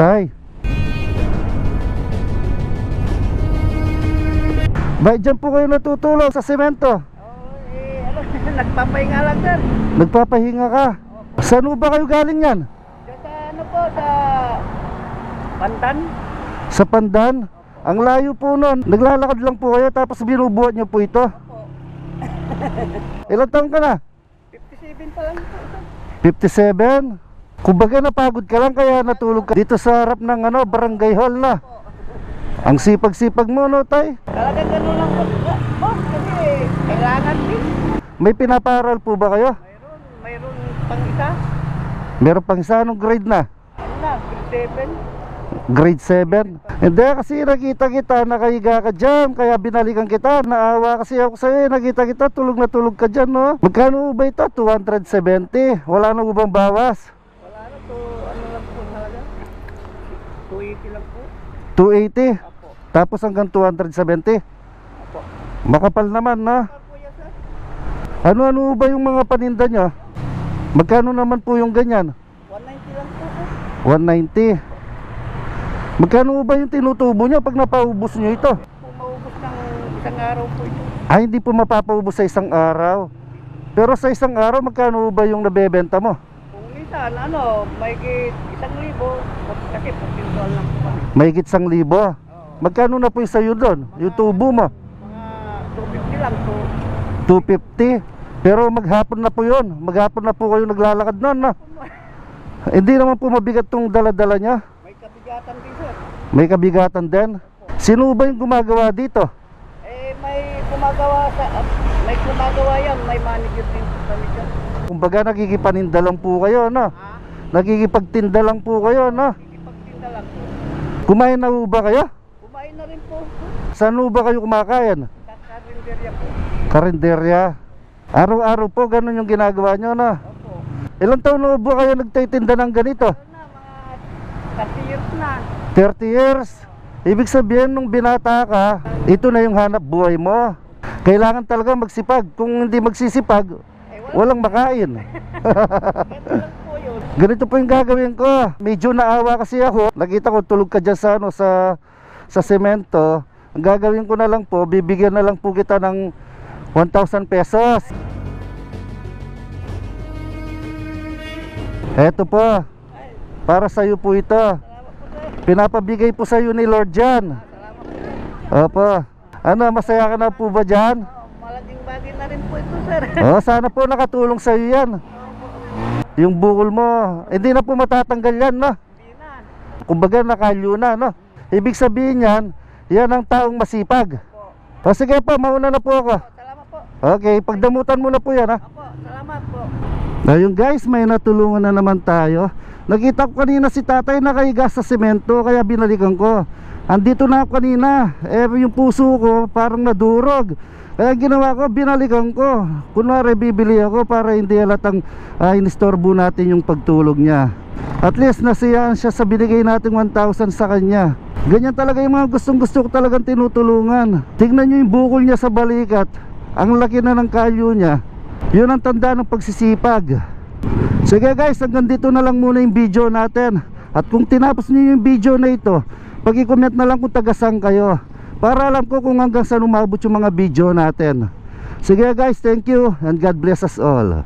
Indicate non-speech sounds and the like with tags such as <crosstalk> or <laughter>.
Tay. Ba, dyan po kayo natutulog sa semento. Oo, eh, ano, <laughs> nagpapahinga lang sir. Nagpapahinga ka. Saan ho ba kayo galing yan? Sa ano po, sa Pantan. Sa Pandan? Ang layo po nun. Naglalakad lang po kayo tapos binubuhat nyo po ito. Opo. Ilang taon ka na? 57 pa lang po. sir. 57? Kumbaga napagod ka lang kaya natulog ka dito sa harap ng ano, barangay hall na. Ang sipag-sipag mo no, tay. Talagang gano'n lang po. Oh, kasi kailangan din. May pinaparal po ba kayo? Mayroon, mayroon pang isa. Meron pang isa anong grade na? Ano na, grade 7. Grade 7? Hindi kasi nakita kita nakahiga ka dyan Kaya binalikan kita Naawa kasi ako sa'yo Nakita kita tulog na tulog ka dyan no Magkano ba ito? 270 Wala na ubang bawas Wala na to, ano lang po talaga. 280 lang po. 280 Apo. Tapos hanggang 270 Apo. Makapal naman po sir? Ano-ano ba yung mga paninda nyo? Magkano naman po yung ganyan? 190 lang po. sir. 190 Magkano ba yung tinutubo nyo pag napaubos nyo ito? Kung maubos ng isang araw po ito. Ay hindi po mapapaubos sa isang araw Pero sa isang araw magkano ba yung nabebenta mo? Minsan, ano, may git isang libo. Kasi pagpintuan lang po kami. Mahigit sang libo Oo. Magkano na po yung sayo doon? Yung tubo mo? Mga 250 lang po. 250 Pero maghapon na po yun Maghapon na po kayo naglalakad noon no? <laughs> Hindi naman po mabigat tong daladala niya May kabigatan din sir. May kabigatan din Sino ba yung gumagawa dito? Eh, may gumagawa sa, may gumagawa yan. May manager din kami dyan. Kumbaga nakikipaninda lang po kayo no? Ha? Nakikipagtinda lang po kayo no? Kikipagtinda lang po. Kumain na po ba kayo? Kumain na rin po. Saan po ba kayo kumakain? Sa karinderya po. Karinderya Araw-araw po ganun yung ginagawa nyo no? Opo. Ilang taon na ba kayo nagtitinda ng ganito? Ano na, mga 30 years na. 30 years Ibig sabihin nung binata ka Ito na yung hanap buhay mo Kailangan talaga magsipag Kung hindi magsisipag. Walang makain. Ganito po yung gagawin ko. Medyo naawa kasi ako. Nakita ko tulog ka dyan sa, ano, sa, sa semento. Ang gagawin ko na lang po Bibigyan na lang po kita ng 1,000 pesos. Eto po. Para po ito. Salamat po sir. Pinapabigay po sa'yo ni Lord Jan sir. Opo. Ano masaya ka na po ba dyan? Oh, malaking bagay na rin po ito sir. Oh, <laughs> sana po nakatulong sa'yo yan Yung bukol mo Hindi na po matatanggal yan no? Hindi na. Kumbaga nakalyo na no? Ibig sabihin yan Yan ang taong masipag. O sige po, mauna na po ako Salamat po. Okay, pagdamutan mo na po yan ha Opo, salamat po. Ayun guys, may natulungan na naman tayo Nakita ko kanina si tatay nakahiga sa semento Kaya binalikan ko Andito na ako kanina. Eh yung puso ko parang nadurog. Kaya ginawa ko, binalikan ko. Kunwari bibili ako para hindi halatang uh, Inistorbo natin yung pagtulog niya. At least nasiyaan siya sa binigay nating 1,000 sa kanya. Ganyan talaga yung mga gustong gusto ko talagang tinutulungan. Tingnan nyo yung bukol niya sa balikat. Ang laki na ng kalyo niya. Yun ang tanda ng pagsisipag. Sige guys, hanggang dito na lang muna yung video natin. At kung tinapos niyo yung video na ito Pag-comment na lang kung tagasang kayo Para alam ko kung hanggang saan umabot yung mga video natin. Sige guys, thank you And God bless us all